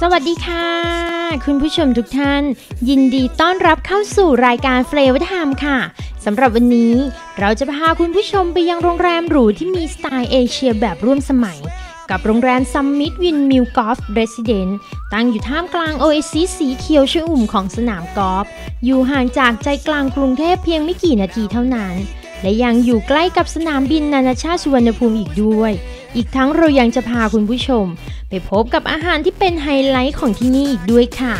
สวัสดีค่ะ คุณผู้ชมทุกท่าน ยินดีต้อนรับเข้าสู่รายการเฟลว t ไ m ม์ค่ะสำหรับวันนี้เราจะพาคุณผู้ชมไปยังโรงแรมหรูที่มีสไตล์เอเชียแบบร่วมสมัย กับโรงแรมซัมมิตวินมิลกอล์ฟเรสซิเดนต์ตั้งอยู่ท่ามกลางโอเอซิสสีเขียวชอุ่มของสนามกอล์ฟอยู่ห่างจากใจกลางกรุงเทพเพียงไม่กี่นาทีเท่านั้น และยังอยู่ใกล้กับสนามบินนานาชาติสุวรรณภูมิอีกด้วย อีกทั้งเรายังจะพาคุณผู้ชม ไปพบกับอาหารที่เป็นไฮไลท์ของที่นี่อีกด้วยค่ะ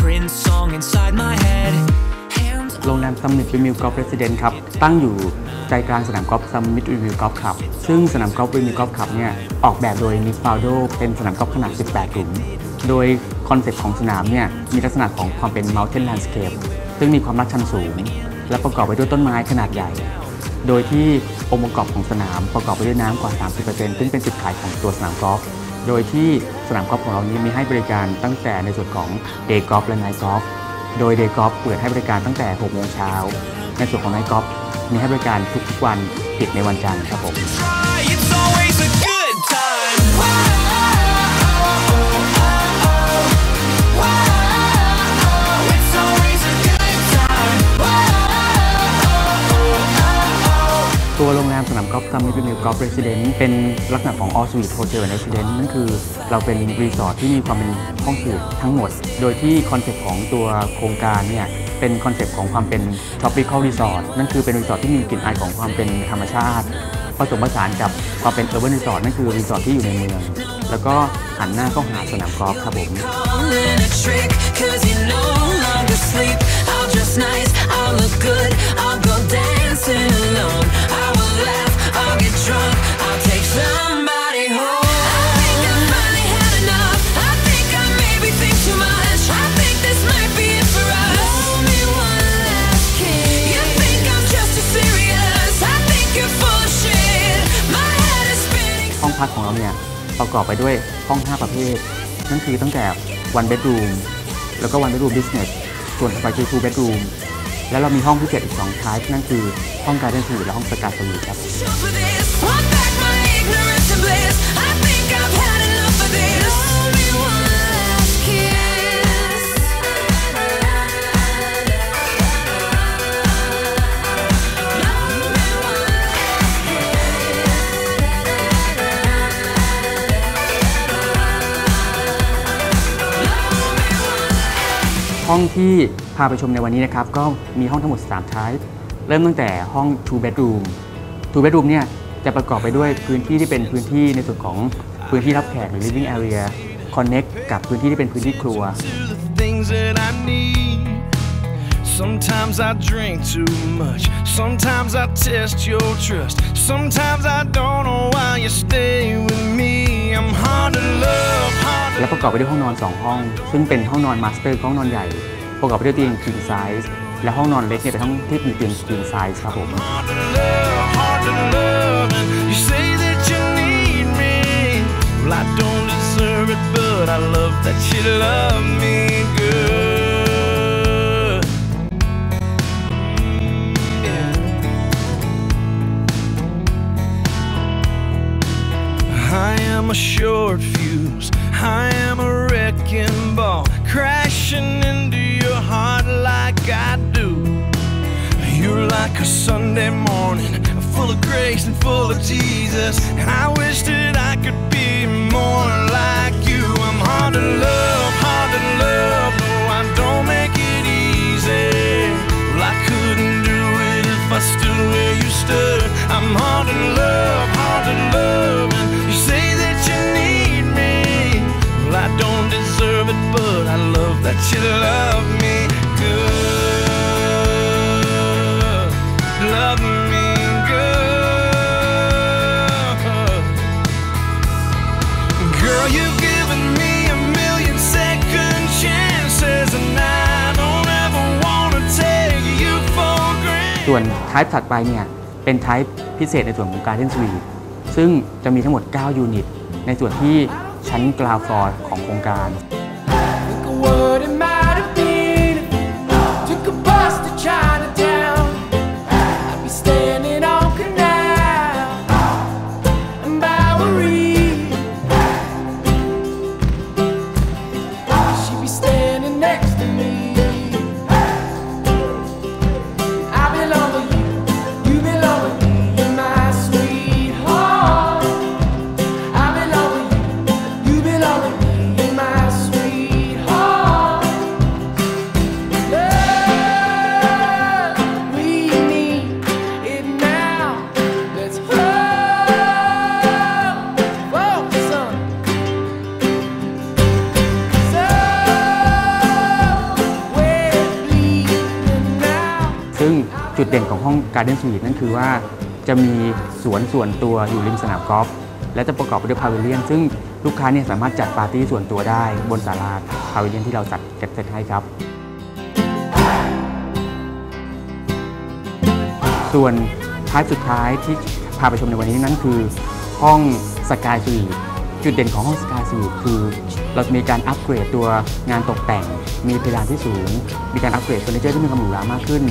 Prince song inside my head? โรงแรมซัมมิตวิมิลกอล์ฟเรสซิเดนต์ครับ ตั้งอยู่ใจกลางสนามกอล์ฟซัมมิตวิมิลกอล์ฟคลับ ซึ่งสนามกอล์ฟวิมิลกอล์ฟคลับเนี่ย ออกแบบโดยนิกฟาวโดเป็นสนามกอล์ฟขนาด 18 หลุม โดยคอนเซ็ปต์ของสนามเนี่ย มีลักษณะของความเป็น Mountain Landscape ซึ่งมีความลาดชันสูง และประกอบไปด้วยต้นไม้ขนาดใหญ่ โดยที่องค์ประกอบของสนามประกอบไปด้วยน้ำกว่า 30%ซึ่งเป็นจุดขายของตัวสนามกอล์ฟ โดยที่สนามกอล์ฟของเรานี้มีให้บริการตั้งแต่ในส่วนของเดย์กอล์ฟและไนท์กอล์ฟโดยเดย์กอล์ฟเปิดให้บริการตั้งแต่6โมงเช้าในส่วนของไนท์กอล์ฟมีให้บริการทุกๆวันปิดในวันจันทร์ครับผม นามกอล์ฟซัมมิตวิมิลกอล์ฟเรสซิเดนต์เป็นลักษณะของ All Suite Hotel and Residence นั่นคือเราเป็นรีสอร์ทที่มีความเป็นห้องสูตทั้งหมด โดยที่คอนเซ็ปต์ของตัวโครงการเนี่ยเป็นคอนเซ็ปต์ของความเป็น tropical resort นั่นคือเป็นรีสอร์ทที่มีกลิ่นอายของความเป็นธรรมชาติผสมผสานกับความเป็น urban resort นั่นคือรีสอร์ทที่อยู่ในเมือง แล้วก็หันหน้าเข้าหาสนามกอล์ฟครับผม กอบไปด้วยห้อง 5 ประเภท นั่นคือตั้งแต่วันเบดรูมแล้วก็วันเบดรูมบิสเนสส่วนต่อไปคือ two bedroom แล้วเรามีห้องพิเศษอีก2ท้ายนั่นคือห้องการเดินสูและห้องสกายสวีทครับ ห้องที่พาไปชมในวันนี้นะครับก็มีห้องทั้งหมด3 type เริ่มตั้งแต่ห้อง two bedroom two bedroom เนี่ยจะประกอบไปด้วยพื้นที่ที่เป็นพื้นที่ในส่วนของพื้นที่รับแขกหรือ living area connect กับพื้นที่ที่เป็นพื้นที่ครัว to the things that I need. Sometimes I drink too much. Sometimes I test your trust. Sometimes I don't know why you stay with me. I'm hard to love, ประกอบไปด้วยห้องนอน 2 ห้อง ซึ่งเป็นห้องนอนมาสเตอร์ห้องนอนใหญ่ ประกอบไปด้วยเตียงคิงไซส์และห้องนอนเล็กเนี่ยเป็นห้องที่มีเตียง king ซส์ครับผม I am a short fuse I am a wrecking ball, crashing into your heart like I do. You're like a Sunday morning, full of grace and full of Jesus. And I wish that you love me good. Love me good. Girl, you've given me a million second chances, and I don't ever wanna take you for granted. ส่วนไทป์ถัดไปเนี่ย เป็นไทป์พิเศษในส่วนของ Garden Suite ซึ่งจะมีทั้งหมด 9 ยูนิต ในส่วนที่ชั้นกราวฟลอร์ของโครงการ ของห้อง Garden Suite นั่นคือว่าจะมีสวนส่วนตัวอยู่ริมสนามกอล์ฟและจะประกอบไปด้วยพาวิเลียน ซึ่งลูกค้าเนี่ยสามารถจัดปาร์ตี้ส่วนตัวได้ บนศาลาพาวิเลียนที่เราจัดเก็บเสร็จให้ครับ ส่วนท้ายสุดท้ายที่พาไปชมในวันนี้นั่นคือ ห้องสกายสวีทจุดเด่นของห้องสกายสวีทคือเราจะมีการอัปเกรดตัวงานตกแต่ง มีเพดานที่สูง มีการอัปเกรดเฟอร์นิเจอร์ที่มีความหรูหรามากขึ้น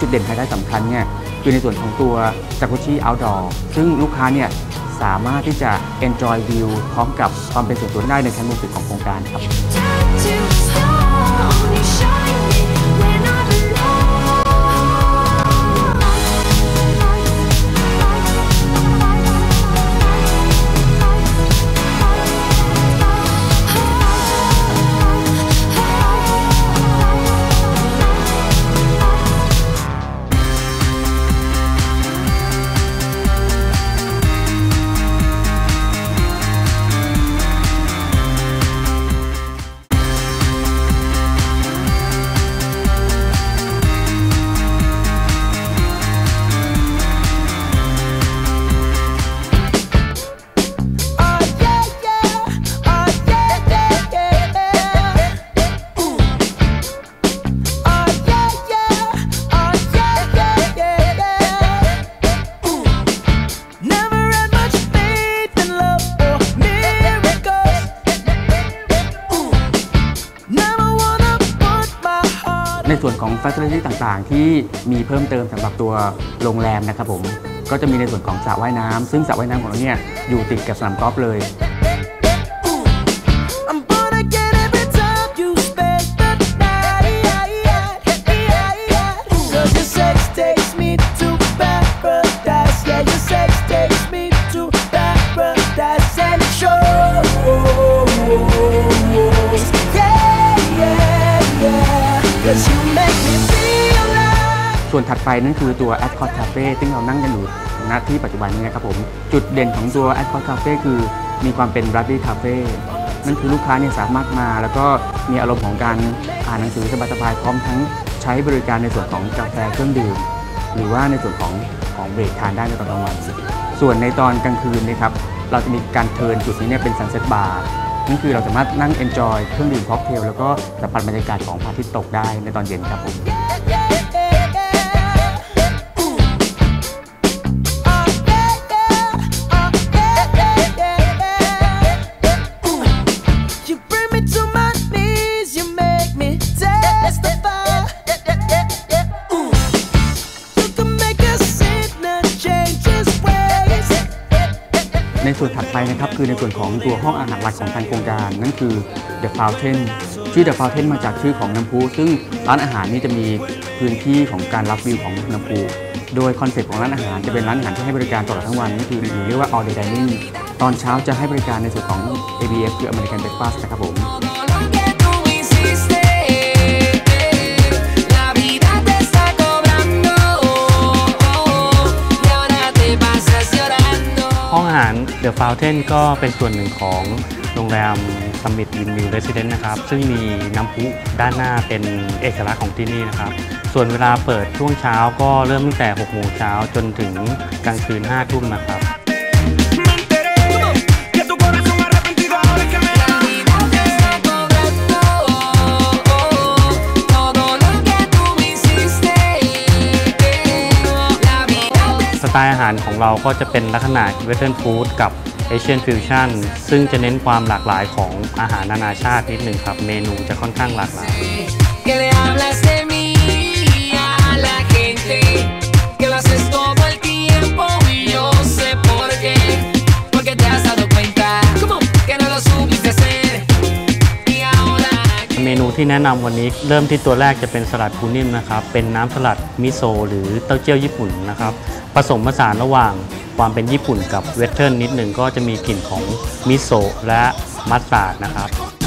จุดเด่นไฮไลท์สำคัญเนี่ยคือในส่วนของตัวจากุชิ outdoor ซึ่งลูกค้าเนี่ยสามารถที่จะ enjoy view พร้อมกับความเป็นส่วนตัวได้ในชั้นบนสุดของโครงการครับ ฟัส่วนของก์ชันที่ต่างๆ ที่มีเพิ่มเติมสำหรับตัวโรงแรมนะครับผมก็จะมีในส่วนของสระว่ายน้ำซึ่งสระว่ายน้ำของเราเนี่ยอยู่ติดกับสนามกอล์ฟเลย วนถัดไปนั่นคือตัว a d c o t Cafe ซึ่งเรานั่งกันอยู่ณที่ปัจจุบันนี้นะครับผม จุดเด่นของตัว a d c o t Cafe คือมีความเป็น r a d y Cafe นั่นคือลูกค้าเนี่ยสามารถมา แล้วก็มีอารมณ์ของการอ่านหนังสือสบายๆพร้อมทั้งใช้บริการในส่วนของกาแฟเครื่องดื่ม หรือว่าในส่วนของของเบรกทานได้ในตอนกลางวัน ส่วนในตอนกลางคืนนะครับเราจะมีการเทินจุดนี้เนี่ยเป็น Sunset Bar นั่นคือเราสามารถนั่ง enjoy เครื่องดื่มค็อกเทลแล้วก็สัมผัสบรรยากาศของพระอาทิตย์ตกได้ในตอนเย็นครับผม ในส่วนถัดไปนะครับคือในส่วนของตัวห้องอาหารหลักของทางโครงการ นั่นคือ The Fountain ชื่อ The Fountain มาจากชื่อของน้ำพุซึ่งร้านอาหารนี้จะมีพื้นที่ของการรับวิวของน้ำพุโดยคอนเซ็ปต์ของร้านอาหารจะเป็นร้านอาหารที่ให้บริการตลอดทั้งวันนั่นคือหรือเรียกว่า all day dining ตอนเช้าจะให้บริการในส่วนของ ABF คือ American Breakfast นะครับผม อะฟาร The Fountain ก็เป็นส่วนหนึ่งของโรงแรม Summit Win View Residence นะครับ ซึ่งมีน้ำพุด้านหน้าเป็นเอกลักษณ์ของที่นี่นะครับ ส่วนเวลาเปิดช่วงเช้าก็เริ่มตั้งแต่ 6 โมงเช้าจนถึงกลางคืน 5 ทุ่มนะครับ ตล์อาหารของเราก็จะเป็นลักษณะเวสเทิร์นฟู้ดกับเอเชียนฟิวชั่นซึ่งจะเน้นความหลากหลายของอาหารนานาชาตินิดหนึ่งครับ เมนูจะค่อนข้างหลากหลาย ที่แนะนำวันนี้เริ่มที่ตัวแรกจะเป็นสลัดปูนิ่มนะครับ เป็นน้ำสลัดมิโซหรือเต้าเจี้ยวญี่ปุ่นนะครับ ผสมผสานระหว่างความเป็นญี่ปุ่นกับเวสเทิร์นนิดหนึ่งก็จะมีกลิ่นของมิโซะและมัสตาร์ดนะครับ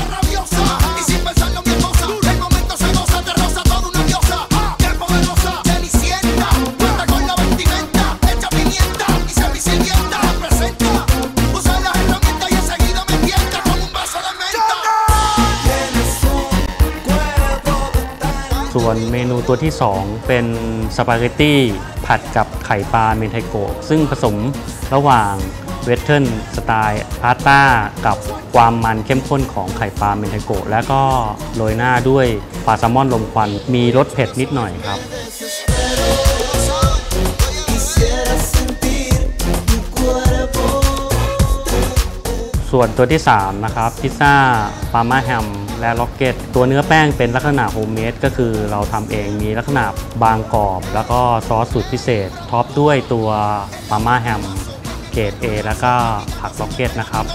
ส่วนเมนูตัวที่ 2 เป็นสปาเกตตี้ผัดกับไข่ปลาเมนไทโกะซึ่งผสมระหว่างเวสเทิร์นสไตล์พาสต้ากับความมันเข้มข้นของไข่ปลาเมนไทโกะแล้วก็โรยหน้าด้วยปลาแซลมอนลมควัน มีรสเผ็ดนิดหน่อยครับส่วนตัวที่ 3 นะครับ พิซซ่าปาม่าแฮม และล็อกเก็ต ตัวเนื้อแป้งเป็นลักษณะโฮมเมดก็คือเราทำเองมีลักษณะบางกรอบ แล้วก็ซอสสูตรพิเศษ ท็อปด้วยตัวปาม่าแฮมเกรด A แล้วก็ผักล็อกเก็ตนะครับ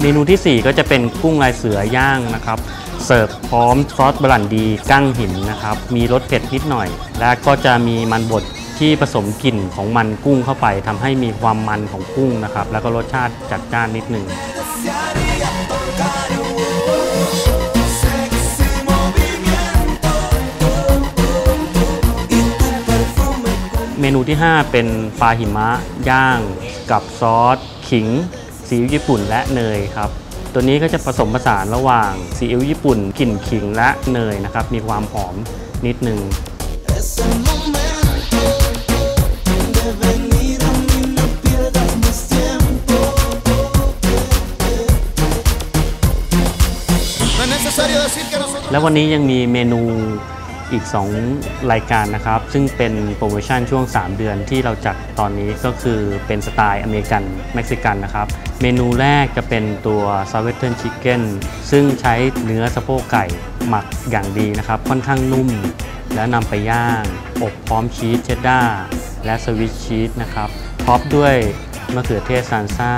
เมนูทีสี่ 4 ก็จะเป็นกุ้งลายเสือย่างนะครับ เสิร์ฟพร้อมซอสบรันดีกั้งหินนะครับ มีรสเผ็ดนิดหน่อย และก็จะมีมันบด ที่ผสมกลิ่นของมันกุ้งเข้าไปทำให้มีความมันของกุ้งนะครับ แล้วก็รสชาติจัดจ้านนิดหนึ่งเมนูที่ 5 เป็นปลาหิมะย่าง กับซอส ขิงซีอิ๊วญี่ปุ่นและเนยครับ ตัวนี้ก็จะผสมผสานระหว่างซีอิ๊วญี่ปุ่นกลิ่นขิงและเนยนะครับ มีความหอมนิดนึง แล้ววันนี้ยังมีเมนูอีก 2 รายการนะครับ ซึ่งเป็นโปรโมชั่นช่วง 3 เดือนที่เราจัดตอนนี้ก็คือเป็นสไตล์อเมริกันเม็กซิกันนะครับ เมนูแรกจะเป็นตัว s o u t h e r n Chicken ซึ่งใช้เนื้อสะโพกไก่หมักอย่างดีนะครับ ค่อนข้างนุ่ม แล้วนำไปย่าง อบพร้อมชีสเชดดาร์และสวิตชีสนะครับท็อปด้วย มะเขือเทศซานซ่า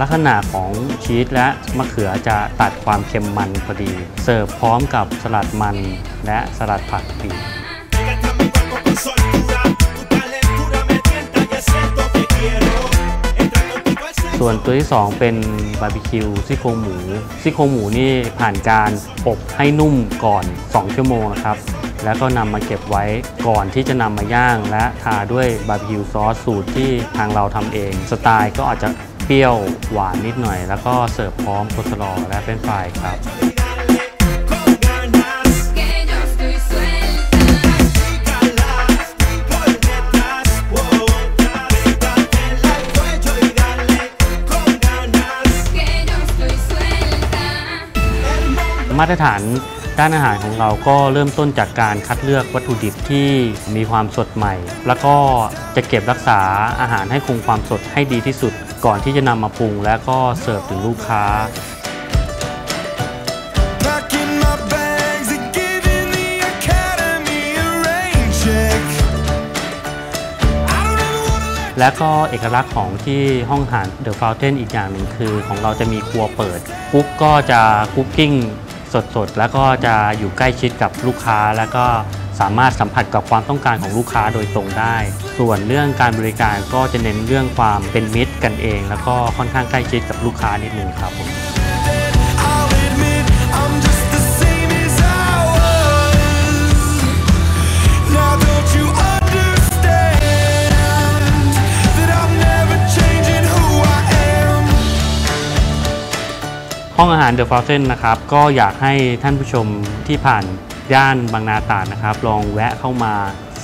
ลักษณะของชีสและมะเขือจะตัดความเค็มมันพอดี เสิร์ฟพร้อมกับสลัดมันและสลัดผักปีกส่วนตัวที่ 2 เป็นบาร์บีคิวซี่โครงหมูซี่โครงหมูนี่ผ่านการอบให้นุ่มก่อน 2 ชั่วโมงนะครับ แล้วก็นำมาเก็บไว้ก่อนที่จะนำมาย่าง และทาด้วยบาร์บีคิวซอสสูตรที่ทางเราทำเอง สไตล์ก็อาจจะเปรี้ยวหวานนิดหน่อย แล้วก็เสิร์ฟพร้อมโคสลอและเป็นฟรายครับมาตรฐาน ด้านอาหารของเราก็เริ่มต้นจากการคัดเลือกวัตถุดิบที่มีความสดใหม่ แล้วก็จะเก็บรักษาอาหารให้คงความสดให้ดีที่สุด ก่อนที่จะนำมาปรุง และก็เสิร์ฟถึงลูกค้า Packing my bags and giving the academy a rain check. I don't ever wanna let และก็เอกลักษณ์ของที่ห้องอาหาร The Fountain อีกอย่างหนึ่งคือ ของเราจะมีครัวเปิดกุ๊กก็จะคุกกิ้ง สดๆ แล้วก็จะอยู่ใกล้ชิดกับลูกค้า แล้วก็สามารถสัมผัสกับความต้องการของลูกค้าโดยตรงได้ ส่วนเรื่องการบริการก็จะเน้นเรื่องความเป็นมิตรกันเอง แล้วก็ค่อนข้างใกล้ชิดกับลูกค้านิดนึงครับผม ห้องอาหาร The Fountain นะครับก็อยากให้ท่านผู้ชมที่ผ่านย่านบางนาตราดนะครับ ลองแวะเข้ามา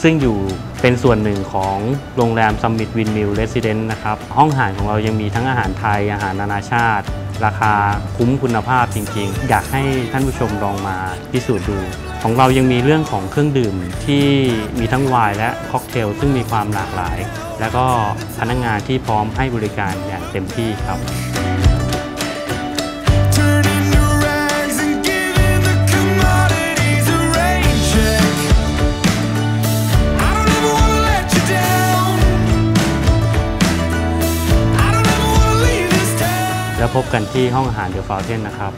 ซึ่งอยู่เป็นส่วนหนึ่งของโรงแรม Summit Windmill Residence นะครับ ห้องอาหารของเรายังมีทั้งอาหารไทยอาหารนานาชาติ ราคาคุ้มคุณภาพจริงๆ อยากให้ท่านผู้ชมลองมาพิสูจน์ดู ของเรายังมีเรื่องของเครื่องดื่มที่มีทั้งไวน์และค็อกเทลซึ่งมีความหลากหลาย แล้วก็พนักงงานที่พร้อมให้บริการอย่างเต็มที่ครับ พบกันที่ห้องอาหารเดอะฟาวเทนนะครับ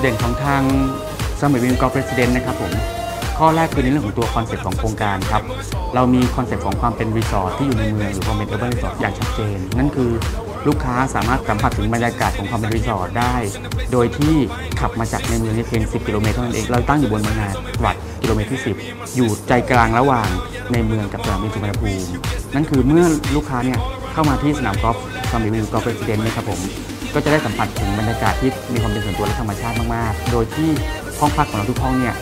เด่นของทางสมัยวินกอล์ฟเรสเดนนะครับผมข้อแรกคือในเรื่องของตัวคอนเซ็ปต์ของโครงการครับเรามีคอนเซ็ปต์ของความเป็นรีสอร์ทที่อยู่ในเมืองหรือความเป็นเออร์เบนรีสอร์ทอย่างชัดเจน นั่นคือลูกค้าสามารถสัมผัสถึงบรรยากาศของความเป็นรีสอร์ทได้ โดยที่ขับมาจากในเมืองนี้เพียง 10 กิโลเมตรเท่านั้นเอง เราตั้งอยู่บนบางนาตรัดกิโลเมตรที่ 10 อยู่ใจกลางระหว่างในเมืองกับสนามบินสุวรรณภูมิ นั่นคือเมื่อลูกค้าเนี่ยเข้ามาที่สนามกอล์ฟสมัยวินกอล์ฟเรสเดนนะครับผม ก็จะได้สัมผัสถึงบรรยากาศที่มีความเป็นส่วนตัวและธรรมชาติมากๆ โดยที่ห้องพักของเราทุกห้องเนี่ย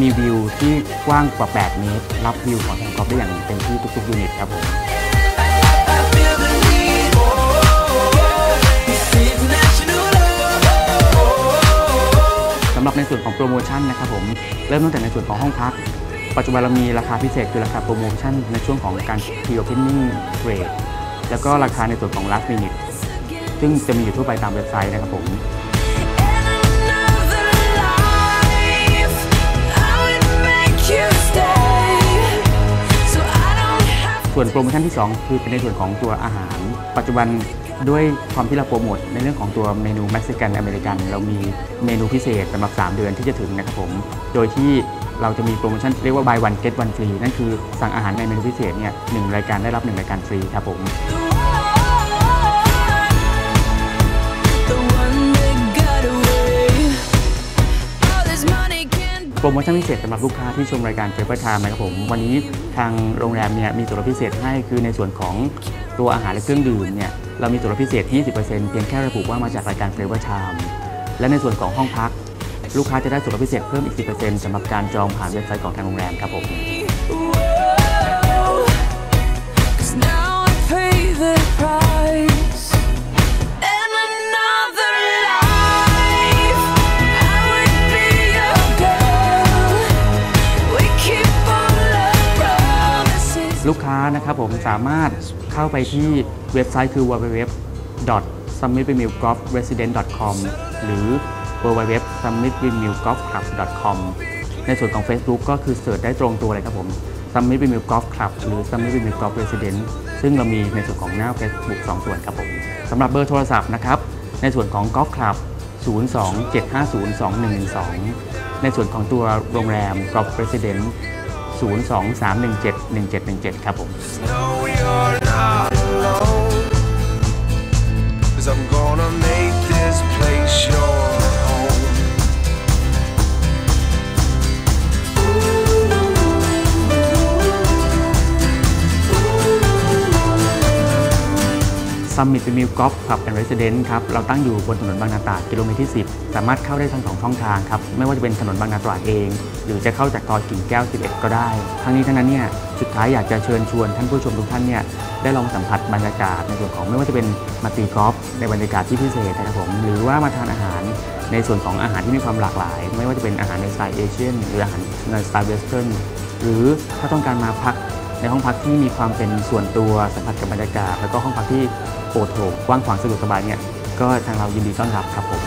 มีวิวที่กว้างกว่า 8 เมตร รับวิวของสนามกอล์ฟได้อย่างเต็มที่ทุกๆยูนิตครับผมสำหรับในส่วนของโปรโมชั่นนะครับผม เริ่มตั้งแต่ในส่วนของห้องพัก ปัจจุบันเรามีราคาพิเศษคือราคาโปรโมชั่นในช่วงของการ pre-opening rate แล้วก็ราคาในส่วนของ last minute ซึ่งจะมีอยู่ทั่วไปตามเว็บไซต์นะครับผมส่วนโปรโมชั่นที่ 2 คือเป็นในส่วนของตัวอาหาร ปัจจุบันด้วยความที่เราโปรโมทในเรื่องของตัวเมนูเม็กซิกันอเมริกันเรามีเมนูพิเศษสำหรับ 3 เดือนที่จะถึงนะครับผม โดยที่เราจะมีโปรโมชั่นเรียกว่า buy one get one free นั่นคือสั่งอาหารในเมนูพิเศษเนี่ยหนึ่งรายการได้รับ 1 รายการฟรีครับผม โปรโมชั่นพิเศษสำหรับลูกค้าที่ชมรายการเฟเวอร์ไทม์นะครับผมวันนี้ทางโรงแรมเนี่ยมีส่วนลดพิเศษให้คือในส่วนของตัวอาหารและเครื่องดื่มเนี่ยเรามีส่วนลดพิเศษ 20%เพียงแค่ระบุว่ามาจากรายการเฟเวอร์ไทม์และในส่วนของห้องพัก ลูกค้าจะได้ส่วนลดพิเศษเพิ่มอีก 10%สำหรับการจองผ่านเว็บไซต์ของทางโรงแรมครับผม ลูกค้านะครับผมสามารถเข้าไปที่เว็บไซต์คือ www s u m m i t w i m i l g o l f r e s i d e n t com หรือ www s u m m i t w i m i l g o l f c l u b com ในส่วนของ Facebook ก็คือเสิร์ชได้ตรงตัวเลยครับผม s u m m i t w i m i l g o l f Club หรือ s u m m i t w i m i l g o l f r e s i d e n t ซึ่งเรามีในส่วนของหน้า Facebook 2 ส่วนครับผมสำหรับเบอร์โทรศัพท์นะครับ ในส่วนของ Golf Club 027502112 ในส่วนของตัวโรงแรม Golf Residence 02-317-1717 ครับผม I'm gonna make this place yours ซัมมิตเป็นมิวกอล์ฟคลับแอนด์เรสเดนต์ครับเราตั้งอยู่บนถนนบางนาตราดกิโลเมตรที่ 10 สามารถเข้าได้ทั้งสองช่องทางครับไม่ว่าจะเป็นถนนบางนาตราดเอง หรือจะเข้าจากซอยกิ่งแก้ว 11 ก็ได้ ทั้งนี้ทั้งนั้นเนี่ยสุดท้ายอยากจะเชิญชวนท่านผู้ชมทุกท่านเนี่ยได้ลองสัมผัสบรรยากาศในส่วนของไม่ว่าจะเป็นมาตีกอล์ฟในบรรยากาศที่พิเศษนะครับผมหรือว่ามาทานอาหารในส่วนของอาหารที่มีความหลากหลาย ไม่ว่าจะเป็นอาหารในสไตล์เอเชียนหรืออาหารในสไตล์เวสเทิร์นหรือถ้าต้องการมาพักในห้องพักที่มีความเป็นส่วนตัวสัมผัสกับบรรยากาศ แล้วก็ห้องพักที่ โปร่งโถงกว้างขวางสะดวกสบายเนี่ยก็ทางเรายินดีต้อนรับครับผม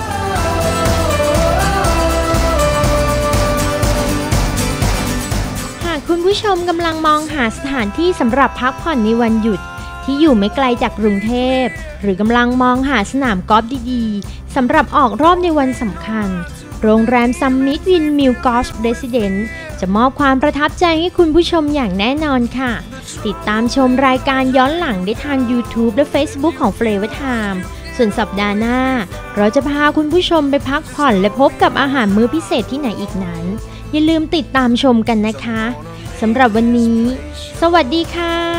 หากคุณผู้ชมกำลังมองหาสถานที่สำหรับพักผ่อนในวันหยุด ที่อยู่ไม่ไกลจากกรุงเทพ หรือกำลังมองหาสนามกอล์ฟดีๆสำหรับออกรอบในวันสำคัญ โรงแรมซัมมิตวินมิลกอล์ฟเรสซิเดนต์ จะมอบความประทับใจให้คุณผู้ชมอย่างแน่นอนค่ะ ติดตามชมรายการย้อนหลังได้ทาง YouTube และ Facebook ของ Flavor Time ส่วนสัปดาห์หน้า เราจะพาคุณผู้ชมไปพักผ่อนและพบกับอาหารมื้อพิเศษที่ไหนอีกนั้น อย่าลืมติดตามชมกันนะคะสำหรับวันนี้ สวัสดีค่ะ